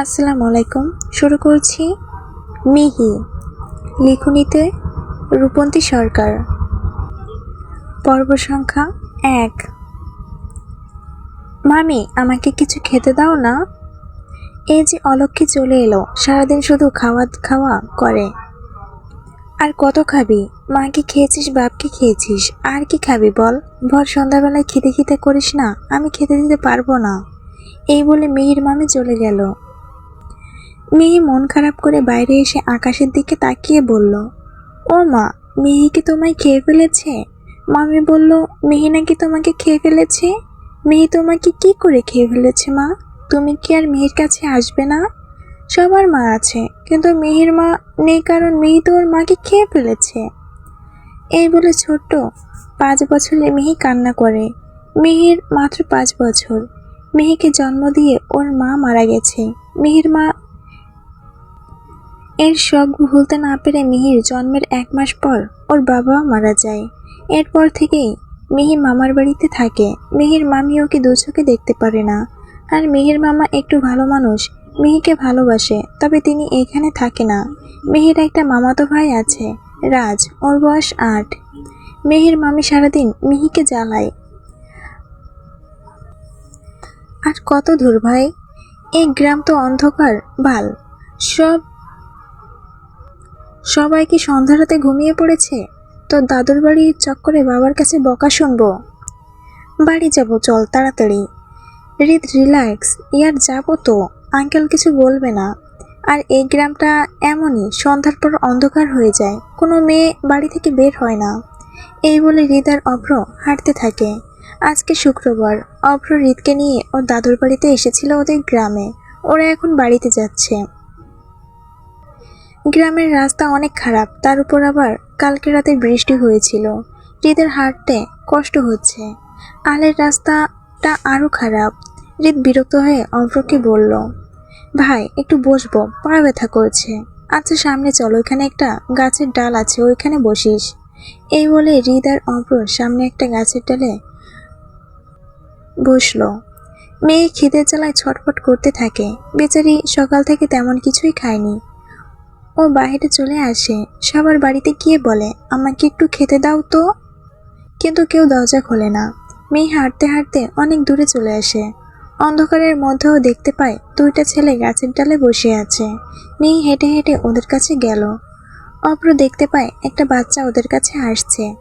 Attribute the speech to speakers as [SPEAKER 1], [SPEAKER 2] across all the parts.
[SPEAKER 1] আসসালামু আলাইকুম। শুরু করছি মিহি, লিখুনিতে রূপন্তী সরকার। পর্ব সংখ্যা এক। মামি, আমাকে কিছু খেতে দাও না? এই যে অলক্ষী চলে এলো, সারাদিন শুধু খাওয়া খাওয়া করে। আর কত খাবি? মাকে খেয়েছিস, বাপকে খেয়েছিস, আর কি খাবি বল? ভর সন্ধ্যাবেলায় খেতে খেতে করিস না, আমি খেতে দিতে পারব না। এই বলে মিহির মামি চলে গেল। মিহি মন খারাপ করে বাইরে এসে আকাশের দিকে তাকিয়ে বলল, ও মা, মিহি কি তোমায় খেয়ে ফেলেছে? মামি বলল, মিহি নাকি তোমাকে খেয়ে ফেলেছে? মিহি তোমাকে কি করে খেয়ে ফেলেছে মা? তুমি কি আর মিহির কাছে আসবে না? সবার মা আছে, কিন্তু মিহির মা নেই কারণ মিহি তো ওর মাকে খেয়ে ফেলেছে। এই বলে ছোট্ট পাঁচ বছরে মিহি কান্না করে। মিহির মাত্র পাঁচ বছর। মিহিকে জন্ম দিয়ে ওর মা মারা গেছে। মিহির মা এর শখ ভুলতে না পেরে মিহির জন্মের এক মাস পর ওর বাবা মারা যায়। এরপর থেকেই মিহি মামার বাড়িতে থাকে। মিহির মামি ওকে দু চোখে দেখতে পারে না। আর মিহির মামা একটু ভালো মানুষ, মিহিকে ভালোবাসে, তবে তিনি এখানে থাকে না। মিহির একটা মামাতো ভাই আছে, রাজ, ওর বয়স আট। মিহির মামি সারাদিন মিহিকে জ্বালায়। আর কত দূর ভাই, এই গ্রাম তো অন্ধকার, বাল। সব সবাই কি সন্ধ্যা রাতে ঘুমিয়ে পড়েছে? তো দাদুর বাড়ির চক্করে বাবার কাছে বকা শুনব। বাড়ি যাব, চল তাড়াতাড়ি। রিদ, রিল্যাক্স, ইয়ার যাব তো, আঙ্কেল কিছু বলবে না। আর এই গ্রামটা এমনই, সন্ধ্যার পর অন্ধকার হয়ে যায়, কোনো মেয়ে বাড়ি থেকে বের হয় না। এই বলে হৃদ আর অভ্র হাঁটতে থাকে। আজকে শুক্রবার, অভ্র হৃদকে নিয়ে ওর দাদুর বাড়িতে এসেছিল ওদের গ্রামে, ওরা এখন বাড়িতে যাচ্ছে। গ্রামের রাস্তা অনেক খারাপ, তার উপর আবার কালকে রাতে বৃষ্টি হয়েছিল। হৃদের হাঁটতে কষ্ট হচ্ছে। আলের রাস্তাটা আরও খারাপ। হৃদ বিরক্ত হয়ে অভ্রকে বলল, ভাই, একটু বসবো, পা ব্যথা করছে। আচ্ছা সামনে চলো, এখানে একটা গাছের ডাল আছে, ওইখানে বসিস। এই বলে হৃদ আর অভ্র সামনে একটা গাছের ডালে বসল। মেয়ে খিদের জ্বালায় ছটফট করতে থাকে। বেচারি সকাল থেকে তেমন কিছুই খায়নি। ও বাইরে চলে আসে। সবার বাড়িতে গিয়ে বলে, আমাকে একটু খেতে দাও তো। কিন্তু কেউ দরজা খোলে না। মেয়ে হাঁটতে হাঁটতে অনেক দূরে চলে আসে। অন্ধকারের মধ্যেও দেখতে পায়, দুইটা ছেলে গাছের ডালে বসে আছে। মেয়ে হেঁটে হেঁটে ওদের কাছে গেল। অপ্র দেখতে পায়, একটা বাচ্চা ওদের কাছে আসছে।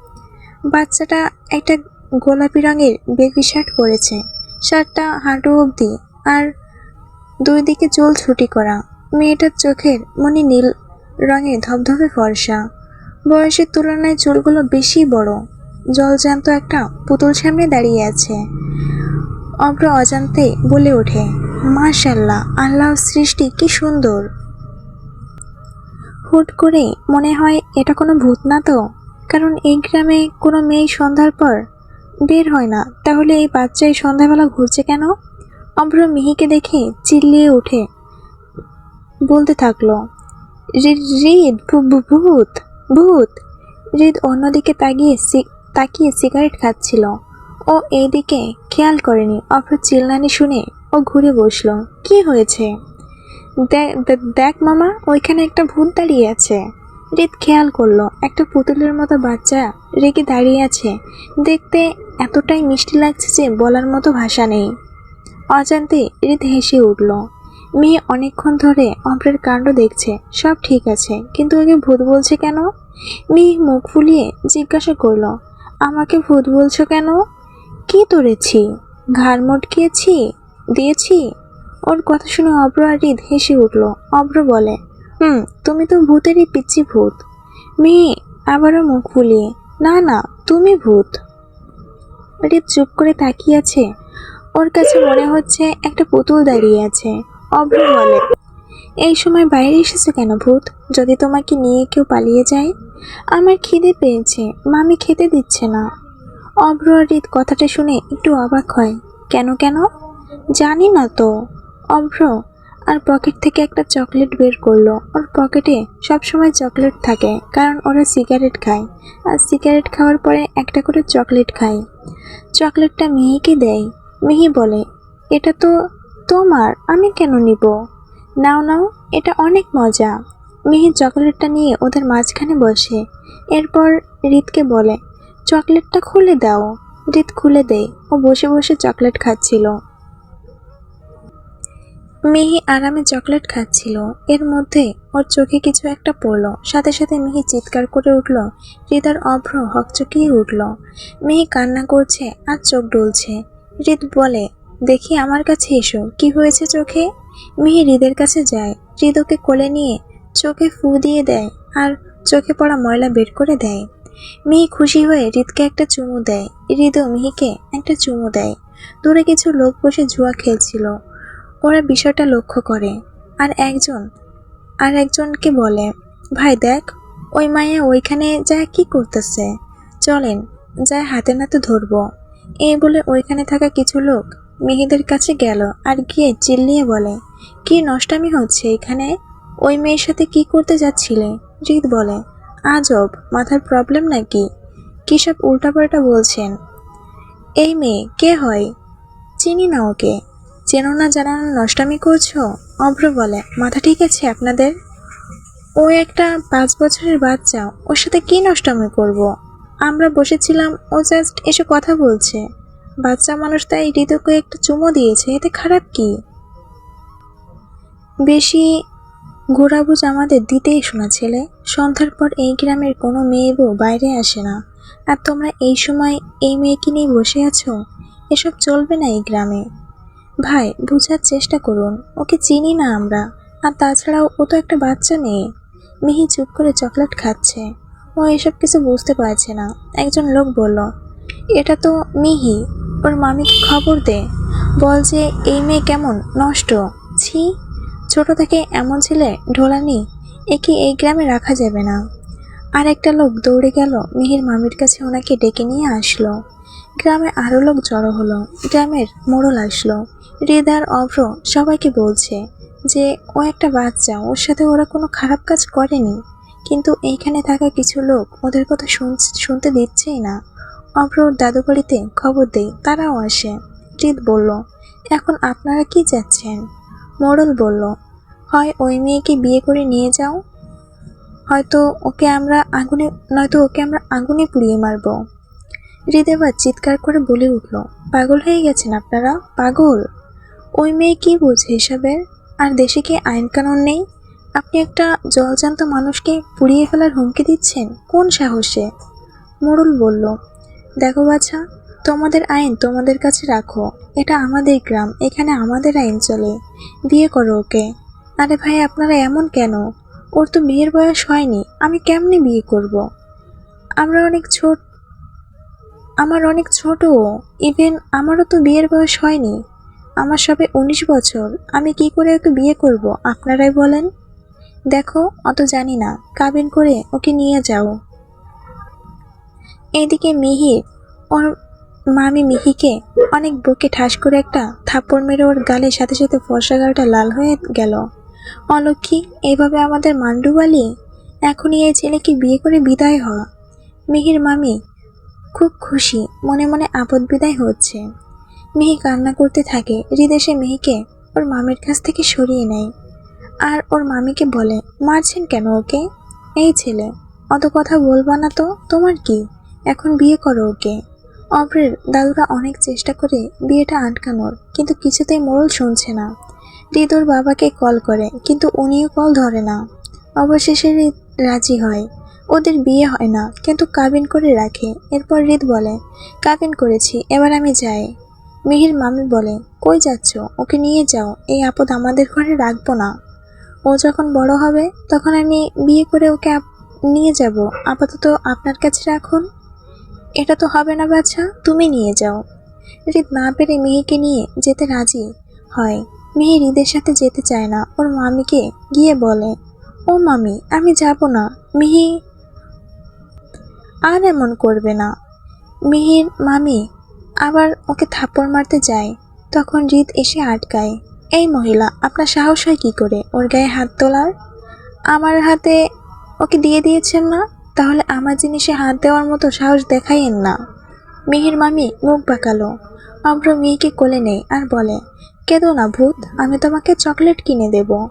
[SPEAKER 1] বাচ্চাটা একটা গোলাপি রঙের বেবি শার্ট পরেছে। শার্টটা হাঁটু অবধি আর দুই দিকে চুল ছুটি করা। মেয়েটার চোখের মনে নীল রঙে ধবধবে ফর্সা। বয়সের তুলনায় চুলগুলো বেশি বড়। জলজান্ত একটা পুতুল সামনে দাঁড়িয়ে আছে। অব্র অজান্তে বলে ওঠে মাশাল্লাহ আল্লাহর সৃষ্টি কি সুন্দর! হুট করে মনে হয় এটা কোনো ভূত না তো? কারণ এই গ্রামে কোনো মেয়ে সন্ধ্যার পর বের হয় না। তাহলে এই বাচ্চা এই সন্ধ্যাবেলা ঘুরছে কেন? অভ্র মিহিকে দেখে চিল্লিয়ে ওঠে বলতে থাকল, "রি- রিদ ভূত ভূত। রিদ অন্যদিকে তাকিয়ে তাকিয়ে সিগারেট খাচ্ছিল। ও এইদিকে খেয়াল করেনি, অভ্র চিল্লানি শুনে ও ঘুরে বসল, কি হয়েছে? "দে- দে- দেখ মামা, ওইখানে একটা ভূত দাঁড়িয়ে আছে। রিদ খেয়াল করল, একটা পুতুলের মতো বাচ্চা রেগে দাঁড়িয়ে আছে। দেখতে এতটাই মিষ্টি লাগছে যে বলার মতো ভাষা নেই। অজান্তে রিদ হেসে উঠল মেয়ে অনেকক্ষণ ধরে অভ্রের কাণ্ড দেখছে, সব ঠিক আছে, কিন্তু ওকে ভূত বলছে কেন? মেয়ে মুখ ফুলিয়ে জিজ্ঞাসা করল, আমাকে ভূত বলছো কেন? কি তোরেছি ঘাড় মটকিয়েছি? দিয়েছি? ওর কথা শুনে অভ্র আর হৃদ হেসে উঠল। অভ্র বলে, হুম, তুমি তো ভূতেরই পিচ্ছি ভূত। মেয়ে আবারও মুখ ফুলিয়ে, না না, তুমি ভূত। হৃদ চুপ করে তাকিয়ে আছে। ওর কাছে মনে হচ্ছে একটা পুতুল দাঁড়িয়ে আছে। অভ্র বলে এই সময় বাইরে এসেছে কেন ভূত? যদি তোমাকে নিয়ে কেউ পালিয়ে যায়? আমার খিদে পেয়েছে। মামি খেতে দিচ্ছে না। আর কথাটা শুনে একটু অবাক হয়। কেন কেন? জানি না তো। অভ্র আর পকেট থেকে একটা চকলেট বের করল। ওর পকেটে সবসময় চকলেট থাকে, কারণ ওরা সিগারেট খায়। আর সিগারেট খাওয়ার পরে একটা করে চকলেট খায়। চকলেটটা মেহিকে দেয়। মেহি বলে, এটা তো তোমার আমি কেন নিব? নাও নাও, এটা অনেক মজা। মিহির চকলেটটা নিয়ে ওদের মাঝখানে বসে। এরপর রিতকে বলে, চকলেটটা খুলে দাও। রিত খুলে দেয়। ও বসে বসে চকলেট খাচ্ছিল। মিহি আরামে চকলেট খাচ্ছিল। এর মধ্যে ওর চোখে কিছু একটা পড়ল। সাথে সাথে মিহি চিৎকার করে উঠল। হৃদার অভ্র হকচকিয়ে উঠল। মিহি কান্না করছে আর চোখ ডলছে। হৃদ বলে দেখি আমার কাছে এসো। কি হয়েছে চোখে? মিহি হৃদের কাছে যায়। হৃদ ওকে কোলে নিয়ে চোখে ফু দিয়ে দেয় আর চোখে পড়া ময়লা বের করে দেয়। মিহি খুশি হয়ে হৃদকে একটা চুমু দেয়। হৃদ মিহিকে একটা চুমু দেয়। দূরে কিছু লোক বসে জুয়া খেলছিল। ওরা বিষয়টা লক্ষ্য করে। আর একজন, আর একজনকে বলে, ভাই দেখ, ওই মায়া ওইখানে যায় কি করতেছে? চলেন, যায় হাতে নাতে ধরবো। এই বলে ওইখানে থাকা কিছু লোক মেয়েদের কাছে গেল আর গিয়ে চিল্লিয়ে বলে, কি নষ্টামি হচ্ছে এখানে? ওই মেয়ের সাথে কি করতে যাচ্ছিলে? রিত বলে, আজব, মাথার প্রবলেম নাকি? কী সব উল্টাপাল্টা বলছেন? এই মেয়ে, কে হয়? চিনি না ওকে। চেনো না জানানো নষ্টামি করছ? অভ্র বলে, মাথা ঠিক আছে আপনাদের? ও একটা পাঁচ বছরের বাচ্চা, ওর সাথে কি নষ্টামি করব। আমরা বসেছিলাম, ও জাস্ট এসে কথা বলছে। বাচ্চা মানুষ তাই হৃদয়কে একটা চুমো দিয়েছে, এতে খারাপ কি? বেশি ঘোরাবুজ আমাদের দিতেই শোনা ছেলে। সন্ধ্যার পর এই গ্রামের কোনো মেয়ে বউ বাইরে আসে না। আর তোমরা এই সময় এই মেয়েকে নিয়ে বসে আছো? এসব চলবে না এই গ্রামে। ভাই, বোঝার চেষ্টা করুন। ওকে চিনি না আমরা। আর তাছাড়াও ও তো একটা বাচ্চা মেয়ে। মিহি চুপ করে চকলেট খাচ্ছে। ও এসব কিছু বুঝতে পারছে না। একজন লোক বলল, এটা তো মিহি। ওর মামিকে খবর দে? বল যে এই মেয়ে কেমন? নষ্ট। ছি, ছোট থেকে এমন ছেলে? ঢোলানি, একে এই গ্রামে রাখা যাবে না। আর একটা লোক দৌড়ে গেল, মিহির মামির কাছে ওনাকে ডেকে নিয়ে আসলো। গ্রামে আরও লোক জড়ো হলো, গ্রামের মোড়ল আসলো। হৃদার অভ্র সবাইকে বলছে যে, ও একটা বাচ্চা, ওর সাথে ওরা কোনো খারাপ কাজ করেনি। কিন্তু এইখানে থাকা কিছু লোক ওদের কথা শুন- শুনতে দিচ্ছেই না। অভ্র দাদুবাড়িতে খবর দেয় তারাও আসে। হৃদ বলল, এখন আপনারা কি চাচ্ছেন মোড়ল বলল, হয় ওই মেয়েকে বিয়ে করে নিয়ে যাও। হয়তো ওকে আমরা আগুনে, নয়তো ওকে আমরা আগুনে পুড়িয়ে মারবো। হৃদয়বাদ চিৎকার করে বলে উঠল, পাগল হয়ে গেছেন আপনারা? পাগল? ওই মেয়ে কি বোঝে এসবের? আর দেশে কি আইন কানুন নেই? আপনি একটা জলজান্ত মানুষকে পুড়িয়ে ফেলার হুমকি দিচ্ছেন? কোন সাহসে? মোড়ল বলল দেখো বাছা, তোমাদের আইন তোমাদের কাছে রাখো। এটা আমাদের গ্রাম, এখানে আমাদের আইন চলে। বিয়ে করো ওকে। আরে ভাই, আপনারা এমন কেন? ওর তো বিয়ের বয়স হয়নি, আমি কেমনে বিয়ে করব। আমরা অনেক ছোট, আমার অনেক ছোট। ইভেন আমারও তো বিয়ের বয়স হয়নি। আমার সবে উনিশ বছর, আমি কি করে ওকে বিয়ে করব, আপনারাই বলেন। দেখো, অত জানি না। কাবিন করে ওকে নিয়ে যাও। এদিকে মিহির ওর মামি মিহিকে অনেক বুকে ঠাস করে একটা থাপ্পড় মেরে ওর গালের সাথে সাথে ফর্সা গালটা লাল হয়ে গেল। অলক্ষী এইভাবে আমাদের মান্ডুবালি এখনই এই ছেলেকে বিয়ে করে বিদায় হওয়া মিহির মামি খুব খুশি, মনে মনে আপদ বিদায় হচ্ছে। মিহি কান্না করতে থাকে হৃদেশে মিহিকে ওর মামির কাছ থেকে সরিয়ে নেয়। আর ওর মামিকে বলে, মারছেন কেন ওকে? এই ছেলে, অত কথা বলবা না তো, তোমার কি? এখন বিয়ে করো ওকে। অব্রের দাদুরা অনেক চেষ্টা করে বিয়েটা আটকানোর, কিন্তু কিছুতেই মোড়ল শুনছে না। হৃদ ওর বাবাকে কল করে, কিন্তু উনিও কল ধরে না। অবশেষে হৃদ রাজি হয়। ওদের বিয়ে হয় না, কিন্তু কাবিন করে রাখে। এরপর রিদ বলে, কাবিন করেছি, এবার আমি যাই। মিহির মামি বলে, কই যাচ্ছ? ওকে নিয়ে যাও, এই আপদ আমাদের ঘরে রাখব না। ও যখন বড় হবে, তখন আমি বিয়ে করে ওকে নিয়ে যাব। আপাতত আপনার কাছে রাখুন। এটা তো হবে না বাচ্চা তুমি নিয়ে যাও। হৃদ না পেরে মিহিকে নিয়ে যেতে রাজি হয়। মিহি হৃদের সাথে যেতে চায় না। ওর মামিকে গিয়ে বলে, ও মামি, আমি যাব না। মিহি আর এমন করবে না। মিহির মামি আবার ওকে থাপ্পড় মারতে যায়। তখন হৃদ এসে আটকায়, এই মহিলা, আপনার সাহস হয় কী করে? ওর গায়ে হাত তোলার? আমার হাতে ওকে দিয়ে দিয়েছেন না? তাহলে আমার জিনিসে হাত দেওয়ার মতো সাহস দেখাইয়েন না। মিহির মামি মুখ বাঁকালো। অব্র মেয়েকে কোলে নেয় আর বলে, কেঁদো না ভূত, আমি তোমাকে চকলেট কিনে দেব।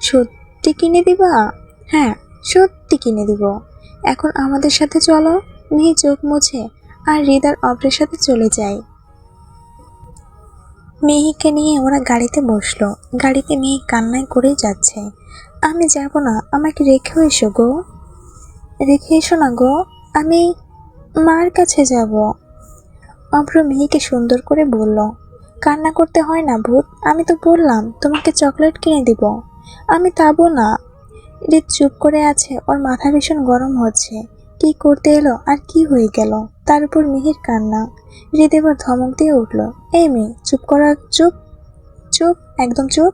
[SPEAKER 1] সত্যি কিনে দিবা? হ্যাঁ সত্যি কিনে দিব। এখন আমাদের সাথে চলো। মিহি চোখ মুছে আর হৃদার অব্রের সাথে চলে যায়। মেহিকে নিয়ে ওরা গাড়িতে বসল। গাড়িতে মিহি কান্নায় করেই যাচ্ছে। আমি যাব না, আমাকে রেখেও এসো গো। রেখে এসো না গো, আমি মার কাছে যাব। অভ্র মিহিকে সুন্দর করে বলল, কান্না করতে হয় না ভূত, আমি তো বললাম, তোমাকে চকলেট কিনে দিব। আমি তাবো না। রিত চুপ করে আছে, ওর মাথা ভীষণ গরম হচ্ছে। কি করতে এলো, আর কি হয়ে গেল? তার উপর মিহির কান্না। হৃদ এবার ধমক দিয়ে উঠল, এই মেয়ে, চুপ করা, চুপ চুপ, একদম চুপ।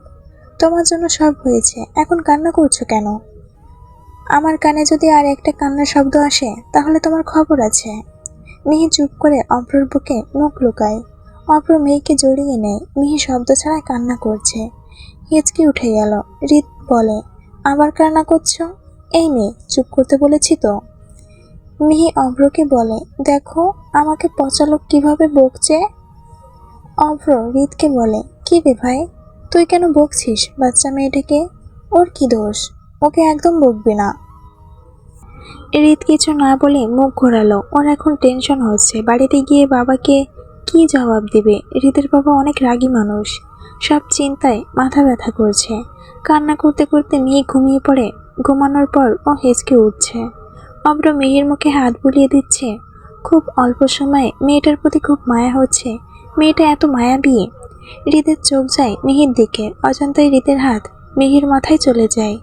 [SPEAKER 1] তোমার জন্য সব হয়েছে, এখন কান্না করছ কেন? আমার কানে যদি আর একটা কান্নার শব্দ আসে, তাহলে তোমার খবর আছে। মিহি চুপ করে অপ্রর বুকে মুখ লুকায়। অপ্র মেয়েকে জড়িয়ে নেয়। মিহি শব্দ ছাড়া কান্না করছে। হিচকি উঠে গেল। রিত বলে, আবার কান্না করছ? এই মেয়ে, চুপ করতে বলেছি তো? মিহি অভ্রকে বলে, দেখো, আমাকে পচালোক কীভাবে বকছে? অভ্র রিতকে বলে, কি রে ভাই? তুই কেন বকছিস বাচ্চা মেয়েটাকে? ওর কি দোষ? ওকে একদম বকবি না। রিত কিছু না বলে মুখ ঘোরালো। ওর এখন টেনশন হচ্ছে। বাড়িতে গিয়ে বাবাকে কি জবাব দিবে? রিতের বাবা অনেক রাগী মানুষ। সব চিন্তায় মাথা ব্যথা করছে। কান্না করতে করতে মেয়ে ঘুমিয়ে পড়ে। ঘুমানোর পর ও হেঁচকে উঠছে। অব্র মেয়ের মুখে হাত বুলিয়ে দিচ্ছে। খুব অল্প সময়ে মেয়েটার প্রতি খুব মায়া হচ্ছে। মেয়েটা এত মায়া বিয়ে হৃদের চোখ যায় মিহির দিকে। অজান্তায় হৃদের হাত মিহির মাথায় চলে যায়।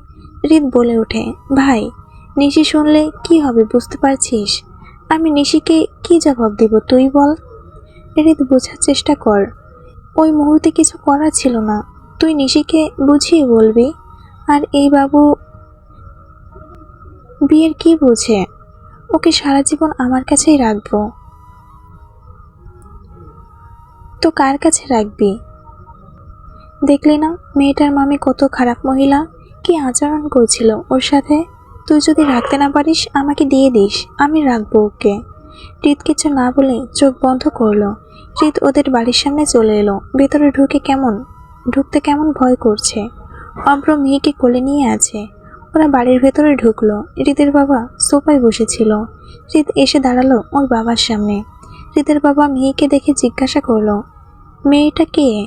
[SPEAKER 1] হৃদ বলে ওঠে, ভাই, নিশি শুনলে কি হবে বুঝতে পারছিস? আমি নিশিকে কি জবাব দেব তুই বল। হৃদ বোঝার চেষ্টা কর, ওই মুহূর্তে কিছু করার ছিল না। তুই নিশিকে বুঝিয়ে বলবি। আর এই বাবু বিয়ের কি বুঝে? ওকে সারা জীবন আমার কাছেই রাখব। তো কার কাছে রাখবি? দেখলি না মেয়েটার মামি কত খারাপ মহিলা। কি আচরণ করছিল ওর সাথে? তুই যদি রাখতে না পারিস, আমাকে দিয়ে দিস। আমি রাখব ওকে। রিত কিছু না বলে চোখ বন্ধ করল। রিত ওদের বাড়ির সামনে চলে এলো। ভেতরে ঢুকে কেমন, ঢুকতে কেমন ভয় করছে। অব্র মেয়েকে কোলে নিয়ে আছে। ওরা বাড়ির ভেতরে ঢুকলো। রিতের বাবা সোফায় বসেছিল। রিত এসে দাঁড়াল ওর বাবার সামনে। রিতের বাবা মেয়েকে দেখে জিজ্ঞাসা করল, মেয়েটা কে?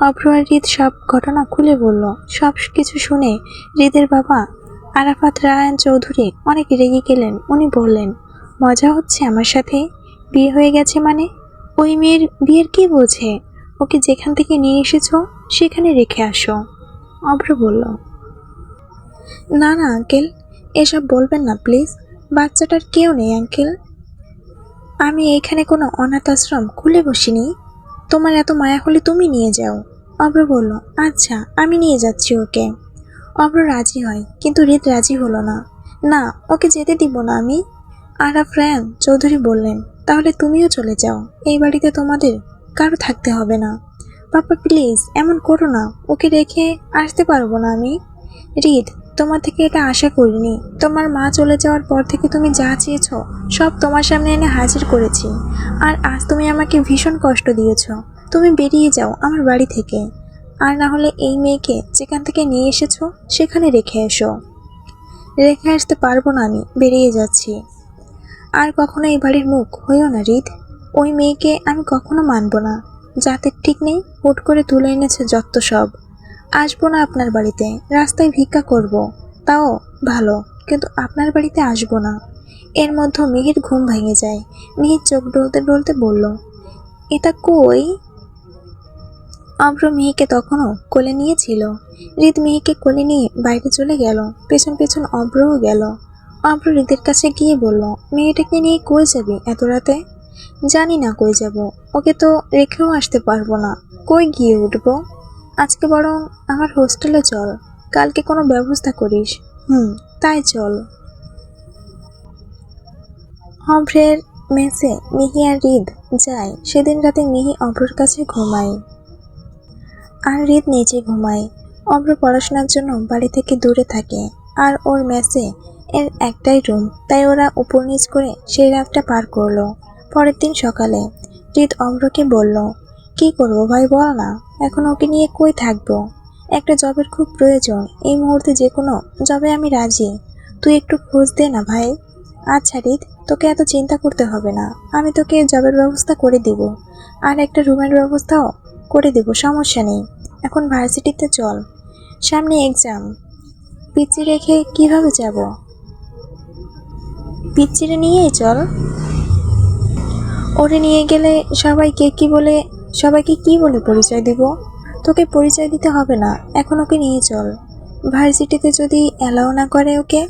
[SPEAKER 1] অভ্র আর রিত সব ঘটনা খুলে বলল। সব কিছু শুনে হৃদের বাবা আরাফাত রায়ন চৌধুরী অনেক রেগে গেলেন। উনি বললেন, মজা হচ্ছে আমার সাথে? বিয়ে হয়ে গেছে মানে? ওই মেয়ের বিয়ের কি বোঝে ওকে যেখান থেকে নিয়ে এসেছ, সেখানে রেখে আসো। অভ্র বলল, না না, আঙ্কেল, এসব বলবেন না, প্লিজ। বাচ্চাটার কেউ নেই, আঙ্কেল। আমি এখানে কোনো অনাথ আশ্রম খুলে বসিনি। তোমার এত মায়া হলে তুমি নিয়ে যাও। অভ্র বলল আচ্ছা আমি নিয়ে যাচ্ছি ওকে। অভ্র রাজি হয়, কিন্তু রিত রাজি হলো না। না, ওকে যেতে দিব না আমি। আরাফ রায়ান চৌধুরী বললেন, তাহলে তুমিও চলে যাও, এই বাড়িতে তোমাদের কারও থাকতে হবে না। পাপা প্লিজ এমন করো না, ওকে রেখে আসতে পারব না আমি। রিদ তোমার থেকে এটা আশা করিনি। তোমার মা চলে যাওয়ার পর থেকে তুমি যা চেয়েছ, সব তোমার সামনে এনে হাজির করেছি। আর আজ তুমি আমাকে ভীষণ কষ্ট দিয়েছ। তুমি বেরিয়ে যাও আমার বাড়ি থেকে। আর না হলে এই মেয়েকে যেখান থেকে নিয়ে এসেছ, সেখানে রেখে এসো। রেখে আসতে পারব না আমি, বেরিয়ে যাচ্ছি। আর কখনো এই বাড়ির মুখ হইও না রিদ ওই মেয়েকে আমি কখনো মানব না। যাতে ঠিক নেই, হুট করে তুলে এনেছে যত সব। আসব না আপনার বাড়িতে, রাস্তায় ভিক্ষা করব। তাও ভালো, কিন্তু আপনার বাড়িতে আসব না। এর মধ্যে মিহির ঘুম ভেঙে যায়। মিহির চোখ ডলতে ডলতে বলল, এটা কই? অব্র মিহিকে তখনও কোলে নিয়েছিল। হৃদ মিহিকে কোলে নিয়ে বাইরে চলে গেল। পেছন পেছন অব্রও গেল। অব্র হৃদের কাছে গিয়ে বলল, মেয়েটাকে নিয়ে কই যাবি এত রাতে? জানি না কই যাব। ওকে তো রেখেও আসতে পারব না। কই গিয়ে উঠবো? আজকে বরং আমার হোস্টেলে চল। কালকে কোনো ব্যবস্থা করিস। হুম, তাই চল। অভ্রের মেসে মিহি আর রিদ যায়। সেদিন রাতে মিহি অভ্রর কাছে ঘুমায়। আর হৃদ নিচে ঘুমায়। অভ্র পড়াশোনার জন্য বাড়ি থেকে দূরে থাকে। আর ওর মেসে এর একটাই রুম। তাই ওরা উপর নিচ করে সেই রাতটা পার করল। পরের দিন সকালে হৃদ অভ্রকে বলল কি করব ভাই, বল না। এখন ওকে নিয়ে কই থাকব? একটা জবের খুব প্রয়োজন। এই মুহূর্তে যে কোনো জবে আমি রাজি। তুই একটু খোঁজ দে না ভাই। আচ্ছা রিত, তোকে এত চিন্তা করতে হবে না। আমি তোকে জবের ব্যবস্থা করে দিব। আর একটা রুমের ব্যবস্থাও করে দেব, সমস্যা নেই। এখন ভার্সিটিতে চল। সামনে এক্সাম পিচ্ছি রেখে কীভাবে যাব? পিচ্ছিরে নিয়েই চল। ওরে নিয়ে গেলে সবাইকে কি বলে সবাইকে কি বলে পরিচয় দিব? তোকে পরিচয় দিতে হবে না, এখন ওকে নিয়ে চল। ভার্সিটিতে যদি অ্যালাউ না করে ওকে?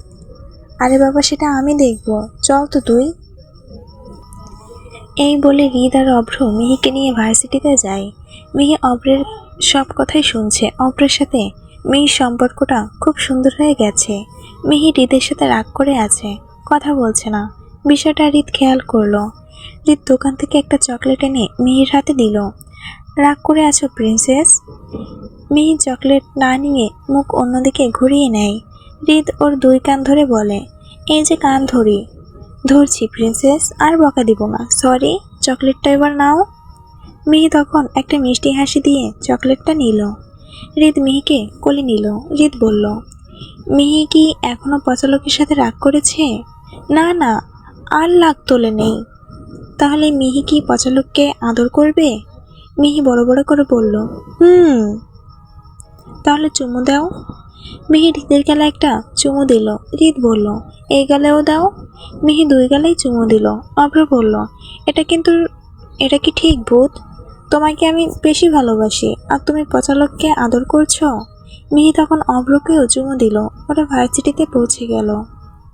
[SPEAKER 1] আরে বাবা, সেটা আমি দেখব। চল তো তুই। এই বলে হৃদ আর অভ্র মিহিকে নিয়ে ভার্সিটিতে যায়। মিহি অভ্রের সব কথাই শুনছে। অভ্রের সাথে মিহির সম্পর্কটা খুব সুন্দর হয়ে গেছে। মিহি হৃদের সাথে রাগ করে আছে। কথা বলছে না। বিষয়টা হৃদ খেয়াল করল। হৃদ দোকান থেকে একটা চকলেট এনে মিহির হাতে দিল। রাগ করে আছো, প্রিন্সেস? মিহি চকলেট না নিয়ে মুখ অন্যদিকে ঘুরিয়ে নেয়। হৃদ ওর দুই কান ধরে বলে, এই যে কান ধরি। ধরছি, প্রিন্সেস, আর বকা দিব না। সরি, চকলেটটা এবার নাও। মিহি তখন একটা মিষ্টি হাসি দিয়ে চকলেটটা নিল। হৃদ মিহিকে কোলে নিল। হৃদ বলল, মিহি কি এখনও পচালকের সাথে রাগ করেছে? না না, আর লাগ তোলে নেই। তাহলে মিহি কি পচালককে আদর করবে? মিহি বড় বড় করে বলল, হুম। তাহলে চুমু দাও। মিহি হৃদের গেলে একটা চুমু দিল। হৃদ বলল, এই গালেও দাও। মিহি দুই গালেই চুমু দিল। অভ্র বলল, এটা কিন্তু, এটা কি ঠিক ভূত? তোমাকে আমি বেশি ভালোবাসি, আর তুমি পচালককে আদর করছ? মিহি তখন অভ্রকেও চুমু দিল। ওরা ভার্সিটিতে পৌঁছে গেল।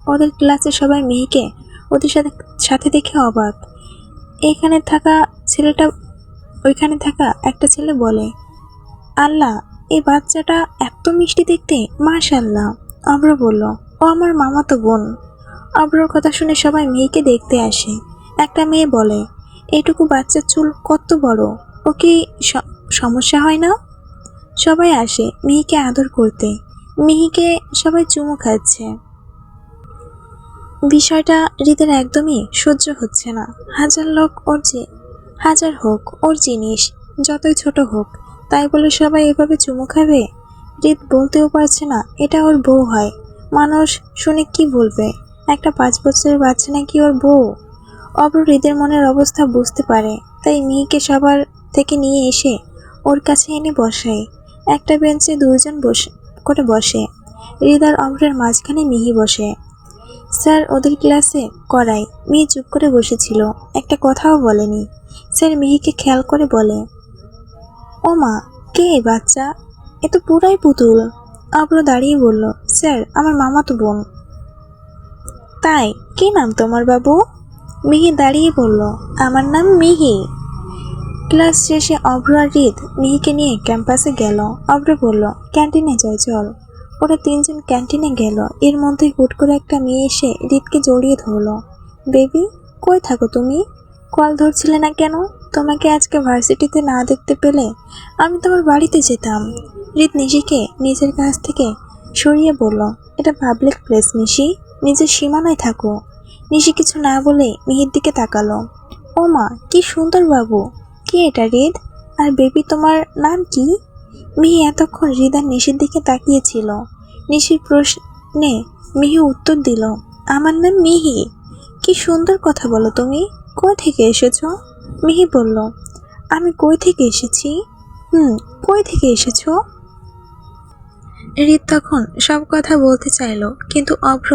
[SPEAKER 1] ওদের ক্লাসে সবাই মিহিকে ওদের সাথে সাথে দেখে অবাক। এখানে থাকা ছেলেটা, ওইখানে থাকা একটা ছেলে বলে, আল্লাহ এই বাচ্চাটা এত মিষ্টি দেখতে মাশাল্লাহ অব্র বলল, ও আমার মামাতো বোন। অব্রর কথা শুনে সবাই মেয়েকে দেখতে আসে। একটা মেয়ে বলে, এইটুকু বাচ্চার চুল কত বড়? ও কি সমস্যা হয় না? সবাই আসে মিহিকে আদর করতে। মিহিকে সবাই চুমু খাচ্ছে। বিষয়টা হৃদের একদমই সহ্য হচ্ছে না। হাজার লোক ওর যে, হাজার হোক, ওর জিনিস, যতই ছোট হোক, তাই বলে সবাই এভাবে চুমু খাবে? হৃদ বলতেও পারছে না, এটা ওর বউ হয়। মানুষ শুনে কি বলবে? একটা পাঁচ বছরের বাচ্চা নাকি ওর বউ? অব্র হৃদের মনের অবস্থা বুঝতে পারে, তাই মেয়েকে সবার থেকে নিয়ে এসে ওর কাছে এনে বসায়। একটা বেঞ্চে দুজন বসে, করে বসে। হৃদ আর অব্রের মাঝখানে মিহি বসে। স্যার, ওদের ক্লাসে করায় মেয়ে চুপ করে বসেছিল। একটা কথাও বলেনি। স্যার মিহিকে খেয়াল করে বলে ও মা কে এই বাচ্চা? এ তো পুরাই পুতুল। অব্র দাঁড়িয়ে বলল, স্যার, আমার মামা তো বোন। তাই? কি নাম তোমার বাবু? মিহি দাঁড়িয়ে বলল, আমার নাম মিহি। ক্লাস শেষে অভ্র আর রিত মিহিকে নিয়ে ক্যাম্পাসে গেল। অভ্র বলল, ক্যান্টিনে যাই চল। ওরা তিনজন ক্যান্টিনে গেল। এর মধ্যে হুট করে একটা মেয়ে এসে রিতকে জড়িয়ে ধরলো। বেবি, কই থাকো তুমি? কল ধরছিলে না কেন? তোমাকে আজকে ভার্সিটিতে না দেখতে পেলে আমি তোমার বাড়িতে যেতাম। রিত নিশিকে নিজের কাছ থেকে সরিয়ে বলল, এটা পাবলিক প্লেস নিশি। নিজের সীমানায় থাকো। নিশি কিছু না বলে মিহির দিকে তাকালো। ও মা কি সুন্দর বাবু। কি এটা রিদ আর বেবি, তোমার নাম কি? মিহি এতক্ষণ হৃদ আর নিশির দিকে তাকিয়েছিল। নিশির প্রশ্নে মিহি উত্তর দিল, আমার নাম মিহি। কি সুন্দর কথা বলো তুমি। কই থেকে এসেছ? মিহি বলল, আমি কই থেকে এসেছি? হুম, কই থেকে এসেছ? হৃদ তখন সব কথা বলতে চাইলো, কিন্তু অভ্র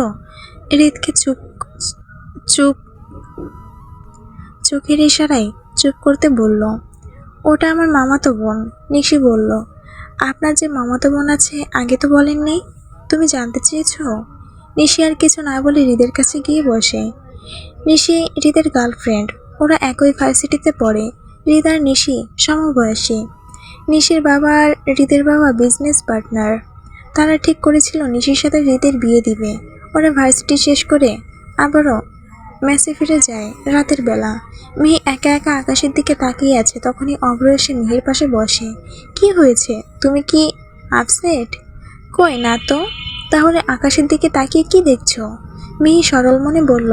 [SPEAKER 1] হৃদকে চুপ চুপ, চোখের ইশারায় চুপ করতে বলল, ওটা আমার মামাতো বোন। নিশি বলল আপনার যে মামাতো বোন আছে, আগে তো বলেননি। তুমি জানতে চেয়েছ? নিশি আর কিছু না বলে হৃদের কাছে গিয়ে বসে। নিশি হৃদের গার্লফ্রেন্ড ওরা একই ভার্সিটিতে পড়ে। হৃদ আর নিশি সমবয়সী। নিশির বাবা আর হৃদের বাবা বিজনেস পার্টনার তারা ঠিক করেছিল নিশির সাথে হৃদের বিয়ে দিবে। ওরা ভার্সিটি শেষ করে আবারও মেসে ফিরে যায় রাতের বেলা। মেয়ে একা একা আকাশের দিকে তাকিয়ে আছে, তখনই অভ্র এসে মেহের পাশে বসে। কি হয়েছে? তুমি কি আপসেট? কই না তো। তাহলে আকাশের দিকে তাকিয়ে কি দেখছ? মিহি সরল মনে বলল,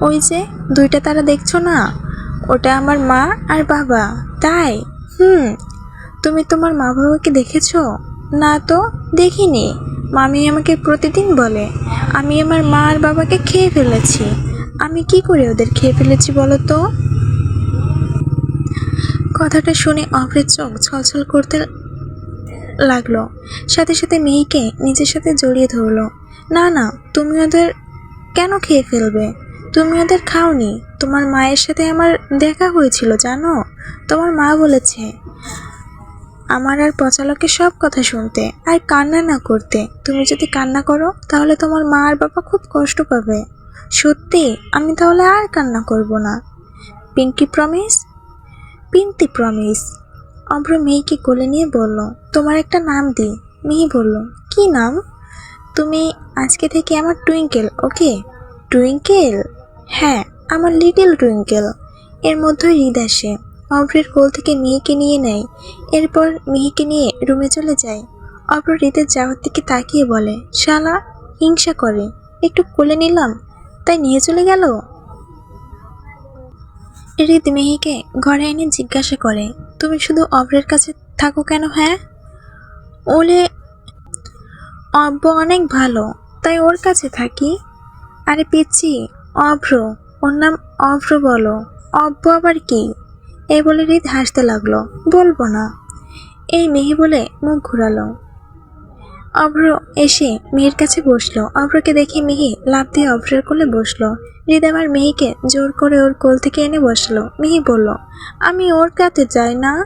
[SPEAKER 1] ওই যে দুইটা তারা দেখছ না? ওটা আমার মা আর বাবা। তাই? হুম। তুমি তোমার মা বাবাকে দেখেছ? না তো, দেখিনি। মামি আমাকে প্রতিদিন বলে, আমি আমার মা আর বাবাকে খেয়ে ফেলেছি। আমি কি করে ওদের খেয়ে ফেলেছি বলো তো? কথাটা শুনে অভ্রের চোখ ছলছল করতে লাগল। সাথে সাথে মেয়েকে নিজের সাথে জড়িয়ে ধরলো। না না, তুমি ওদের কেন খেয়ে ফেলবে? তুমি ওদের খাওনি। তোমার মায়ের সাথে আমার দেখা হয়েছিল, জানো? তোমার মা বলেছে, আমার আর পচালকে সব কথা শুনতে আর কান্না না করতে। তুমি যদি কান্না করো, তাহলে তোমার মা আর বাবা খুব কষ্ট পাবে। সত্যি? আমি তাহলে আর কান্না করব না। Pinky promise pinky promise Abhra মেয়েকে কোলে নিয়ে বলল, তোমার একটা নাম দি মেয়ে বলল, কি নাম? তুমি আজকে থেকে আমার টুইঙ্কেল, ওকে? টুইঙ্কেল? হ্যাঁ আমার লিটল টুইঙ্কেল। এর মধ্যে হৃদ আসে। অভ্রের কোল থেকে মেয়েকে নিয়ে নেয়। এরপর মেয়েকে নিয়ে রুমে চলে যায়। অভ্র হৃদের যাওয়ার দিকে তাকিয়ে বলে, শালা, হিংসা করে। একটু কোলে নিলাম? তাই নিয়ে চলে গেল? হৃদ মেহিকে ঘরে এনে জিজ্ঞাসা করে, তুমি শুধু অভ্রের কাছে থাকো কেন হ্যাঁ? ওলে অব্য অনেক ভালো, তাই ওর কাছে থাকি। আরে পিচ্ছি অভ্র, ওর নাম অভ্র বলো। অব্য আবার কি? এই বলে হৃদ হাসতে লাগল, বলব না। এই মেহি বলে মুখ ঘুরালো। অভ্র এসে মেয়ের কাছে বসল। অভ্রকে দেখে মেহি লাভ দিয়ে অভ্রের কোলে বসল। হৃদ আমার মেহিকে জোর করে ওর কোল থেকে এনে বসল। মেহি বলল, আমি ওর কাছে যাই না।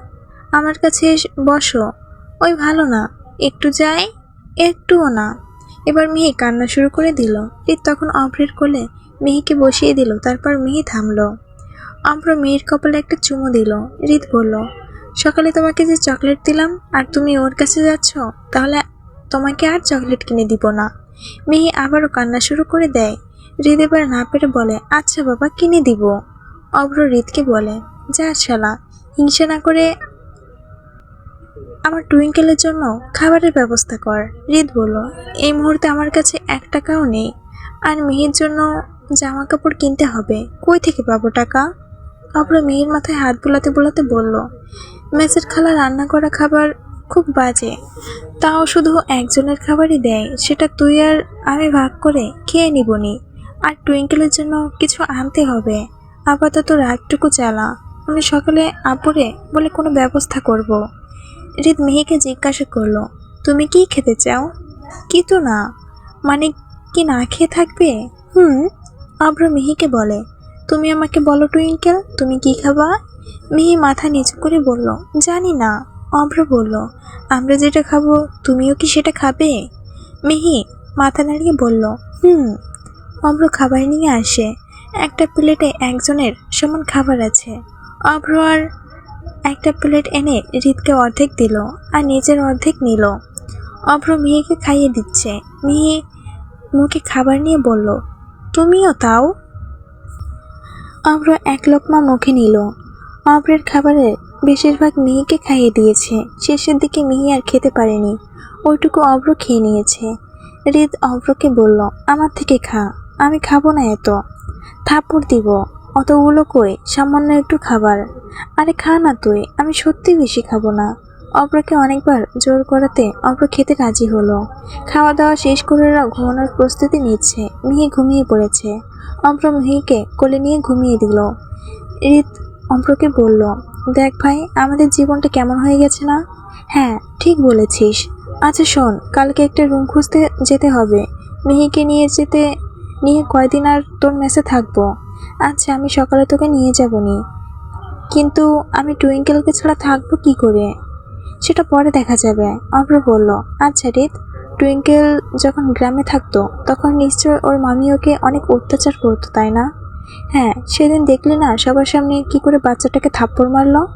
[SPEAKER 1] আমার কাছে বসো। ওই ভালো না। একটু যাই, একটুও না। এবার মেহি কান্না শুরু করে দিল। হৃদ তখন অভ্রের কোলে মেহিকে বসিয়ে দিল। তারপর মেহি থামলো। অভ্র মেয়ের কপালে একটা চুমু দিল। হৃদ বলল, সকালে তোমাকে যে চকলেট দিলাম, আর তুমি ওর কাছে যাচ্ছ, তাহলে তোমাকে আর চকলেট কিনে দিব না। মেয়ে আবারও কান্না শুরু করে দেয়। হৃদ এবার না পেরে বলে আচ্ছা বাবা, কিনে দিব। অভ্র হৃদকে বলে, যা শালা, হিংসা না করে আমার টুইঙ্কেলের জন্য খাবারের ব্যবস্থা কর। হৃদ বলল, এই মুহূর্তে আমার কাছে এক টাকাও নেই। আর মেয়ের জন্য জামা কাপড় কিনতে হবে। কই থেকে পাবো টাকা? অভ্র মেয়ের মাথায় হাত বোলাতে বোলাতে বলল, মেসের খালা রান্না করা খাবার খুব বাজে। তাও শুধু একজনের খাবারই দেয়, সেটা তুই আর আমি ভাগ করে খেয়ে নিবনি। আর টুইঙ্কেলের জন্য কিছু আনতে হবে। আপাতত রাতটুকু চালা। আমি সকালে আপুরে বলে কোনো ব্যবস্থা করব। হৃদ মেহিকে জিজ্ঞাসা করল, তুমি কি খেতে চাও? কি তো না। মানে কি না খেয়ে থাকবে? হুম, আব্র মিহিকে বলে, তুমি আমাকে বলো টুইঙ্কেল, তুমি কি খাবা? মিহি মাথা নিচু করে বলল, জানি না। অভ্র বলল, আমরা যেটা খাব, তুমিও কি সেটা খাবে? মিহি মাথা নাড়িয়ে বলল, হুম। অভ্র খাবার নিয়ে আসে। একটা প্লেটে একজনের সমান খাবার আছে। অভ্র আর একটা প্লেট এনে হৃদকে অর্ধেক দিল আর নিজের অর্ধেক নিল। অভ্র মিহিকে খাইয়ে দিচ্ছে। মিহি মুখে খাবার নিয়ে বলল, তুমিও তাও? অভ্র এক লোকমা মুখে নিল। অভ্রের খাবারের বেশিরভাগ মিহিকে খাইয়ে দিয়েছে। শেষের দিকে মিহি আর খেতে পারেনি। ওইটুকু অভ্র খেয়ে নিয়েছে। হৃদ অভ্রকে বলল, আমার থেকে খা, আমি খাব না এত। থাপ্পড় দিব। অতগুলো কই? সামান্য একটু খাবার। আরে খা না তুই, আমি সত্যি বেশি খাব না। অভ্রকে অনেকবার জোর করাতে অভ্র খেতে রাজি হলো। খাওয়া দাওয়া শেষ করে ওরা ঘুমানোর প্রস্তুতি নিচ্ছে। মিহি ঘুমিয়ে পড়েছে। অভ্র মিহিকে কোলে নিয়ে ঘুমিয়ে দিল। হৃদ অম্প্রকে বলল দেখ ভাই, আমাদের জীবনটা কেমন হয়ে গেছে না? হ্যাঁ ঠিক বলেছিস। আচ্ছা শোন, কালকে একটা রুম খুঁজতে যেতে হবে। মিহিকে নিয়ে যেতে, নিয়ে কয়দিন আর তোর মেসে থাকব? আচ্ছা আমি সকালে তোকে নিয়ে যাব নি কিন্তু আমি টুইঙ্কেলকে ছাড়া থাকব কি করে? সেটা পরে দেখা যাবে, অভ্র বলল। আচ্ছা রিত টুইঙ্কেল যখন গ্রামে থাকতো, তখন নিশ্চয় ওর মামি ওকে অনেক অত্যাচার করতো, তাই না? হ্যাঁ সেদিন দেখলে না সবার সামনে কি করে বাচ্চাটাকে থাপ্পড় মারলো?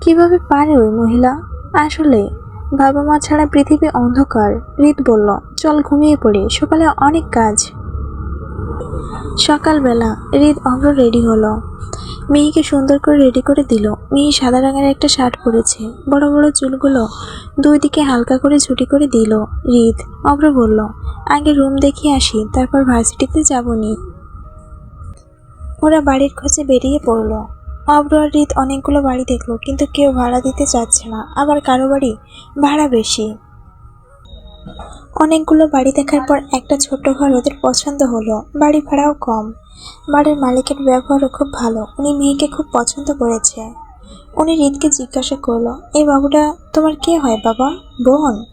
[SPEAKER 1] কীভাবে পারে ওই মহিলা? আসলে বাবা মা ছাড়া পৃথিবী অন্ধকার, রিত বলল, চল ঘুমিয়ে পড়ি, সকালে অনেক কাজ। সকালবেলা রিত অভ্র রেডি হলো। মেয়েকে সুন্দর করে রেডি করে দিল। মেয়ে সাদা রঙের একটা শার্ট পরেছে। বড় বড় চুলগুলো দুই দিকে হালকা করে ছুটি করে দিল। রিত অভ্র বলল, আগে রুম দেখিয়ে আসি, তারপর ভার্সিটিতে যাবনি ওরা বাড়ির খোঁজে বেরিয়ে পড়ল। অব্র রিত অনেকগুলো বাড়ি দেখল, কিন্তু কেউ ভাড়া দিতে চাচ্ছে না। আবার কারও বাড়ি? ভাড়া বেশি। অনেকগুলো বাড়ি দেখার পর একটা ছোট্ট ঘর ওদের পছন্দ হলো। বাড়ি ভাড়াও কম। বাড়ির মালিকের ব্যবহারও খুব ভালো। উনি মেয়েকে খুব পছন্দ করেছে। উনি রিতকে জিজ্ঞাসা করল, এই বাবুটা তোমার কে হয় বাবা? বোন?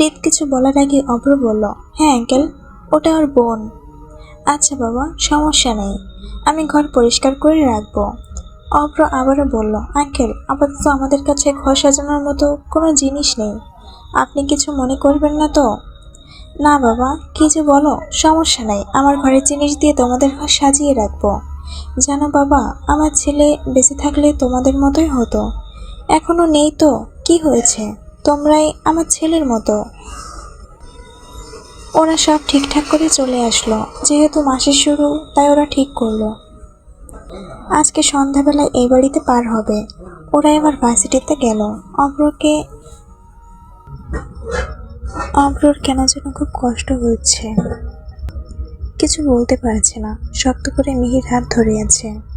[SPEAKER 1] রিত কিছু বলার আগে অভ্র বলল হ্যাঁ আঙ্কেল, ওটা ওর বোন। আচ্ছা বাবা, সমস্যা নেই। আমি ঘর পরিষ্কার করে রাখব। অভ্র আবারও বলল, আঙ্কেল, আপাতত আমাদের কাছে ঘর সাজানোর মতো কোনো জিনিস নেই। আপনি কিছু মনে করবেন না তো? না বাবা, কি যে বলো, সমস্যা নাই। আমার ঘরের জিনিস দিয়ে তোমাদের ঘর সাজিয়ে রাখব। জানো বাবা, আমার ছেলে বেঁচে থাকলে তোমাদের মতোই হতো। এখনও নেই তো? কি হয়েছে? তোমরাই আমার ছেলের মতো। ওরা সব ঠিকঠাক করে চলে আসলো। যেহেতু মাসের শুরু, তাই ওরা ঠিক করল। আজকে সন্ধ্যাবেলায় এই বাড়িতে পার হবে। ওরা এবার ভার্সিটিতে গেল। অব্রকে অব্রর কেন যেন খুব কষ্ট হচ্ছে। কিছু বলতে পারছে না। শক্ত করে মিহির হাত ধরে আছে।